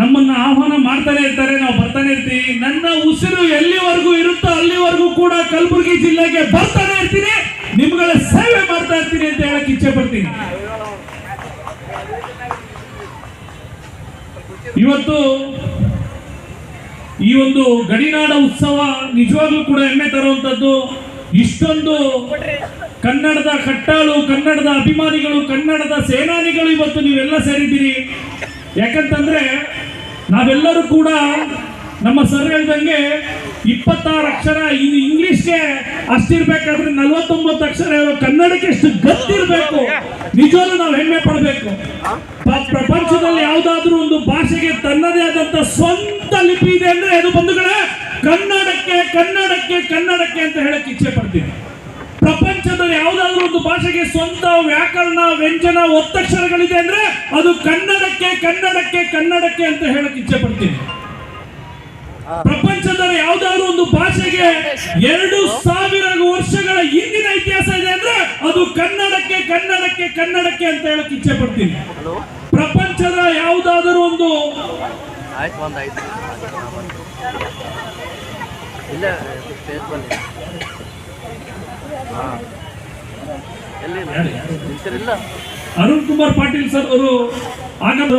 ನಮ್ಮನ್ನ ಆಹ್ವಾನ ಮಾಡ್ತಾನೆ ಇರ್ತಾರೆ, ನಾವು ಬರ್ತಾನೆ ಇರ್ತೀವಿ. ನನ್ನ ಉಸಿರು ಎಲ್ಲಿವರೆಗೂ ಇರುತ್ತೋ ಅಲ್ಲಿವರೆಗೂ ಕೂಡ ಕಲಬುರಗಿ ಜಿಲ್ಲೆಗೆ ಬರ್ತಾನೆ ಇರ್ತೀನಿ. ನಿಮ್ಗಳ ಸೇವೆ ಮಾಡ್ತಾ ಇರ್ತೀನಿ ಅಂತ ಹೇಳಕ್ ಇಚ್ಛೆ ಪಡ್ತೀನಿ. ಇವತ್ತು ಈ ಒಂದು ಗಡಿನಾಡ ಉತ್ಸವ ನಿಜವಾಗ್ಲೂ ಕೂಡ ಹೆಮ್ಮೆ ತರುವಂತದ್ದು ಇಷ್ಟೊಂದು ಕನ್ನಡದ ಕಟ್ಟಾಳು, ಕನ್ನಡದ ಅಭಿಮಾನಿಗಳು, ಕನ್ನಡದ ಸೇನಾನಿಗಳು ಇವತ್ತು ನೀವೆಲ್ಲ ಸೇರಿದ್ದೀರಿ. ಯಾಕಂತಂದ್ರೆ ನಾವೆಲ್ಲರೂ ಕೂಡ ನಮ್ಮ ಸರ್ ಹೇಳ್ದಂಗೆ ಇಪ್ಪತ್ತಾರು ಅಕ್ಷರ ಇದು ಇಂಗ್ಲಿಷ್ಗೆ ಅಷ್ಟಿರ್ಬೇಕಾದ್ರೆ ನಲ್ವತ್ತೊಂಬತ್ತು ಅಕ್ಷರ ಕನ್ನಡಕ್ಕೆ ಎಷ್ಟು ಗತ್ತಿರ್ಬೇಕು ನಿಜವಾಗ್ಲೂ ನಾವು ಹೆಮ್ಮೆ ಪಡಬೇಕು. ಪ್ರಪಂಚದಲ್ಲಿ ಯಾವುದಾದ್ರೂ ಒಂದು ಭಾಷೆಗೆ ತನ್ನದೇ ಆದಂತ ಸ್ವಂತ ಲಿಪಿ ಇದೆ ಅಂದ್ರೆ ಅದು ಬಂಧುಗಳೇ, ಕನ್ನಡಕ್ಕೆ ಕನ್ನಡಕ್ಕೆ ಕನ್ನಡಕ್ಕೆ ಅಂತ ಹೇಳಕ್ ಇಚ್ಛೆ ಪಡ್ತೀನಿ. ಪ್ರಪಂಚದಲ್ಲಿ ಯಾವುದಾದ್ರೂ ಒಂದು ಭಾಷೆಗೆ ಸ್ವಂತ ವ್ಯಾಕರಣ ವ್ಯಂಜನ ಒತ್ತಕ್ಷರಗಳಿದೆ ಅಂದ್ರೆ ಅದು ಕನ್ನಡಕ್ಕೆ ಕನ್ನಡಕ್ಕೆ ಕನ್ನಡಕ್ಕೆ ಅಂತ ಹೇಳಕ್ ಇಚ್ಛೆ ಪಡ್ತೀನಿ. ಪ್ರಪಂಚದಲ್ಲಿ ಯಾವುದಾದ್ರೂ ಒಂದು ಭಾಷೆಗೆ ಎರಡು ಸಾವಿರ ವರ್ಷಗಳ ಹಿಂದಿನ ಇತಿಹಾಸ ಇದೆ ಅಂದ್ರೆ ಅದು ಕನ್ನಡಕ್ಕೆ ಕನ್ನಡಕ್ಕೆ ಕನ್ನಡಕ್ಕೆ ಅಂತ ಹೇಳಕ್ ಇಚ್ಛೆ ಪಡ್ತೀನಿ. ಪ್ರಪಂಚದ ಯಾವುದಾದರೂ ಒಂದು ಇಲ್ಲ ಅರುಣ್ ಕುಮಾರ್ ಪಾಟೀಲ್ ಸರ್ ಅವರು ಆಗದ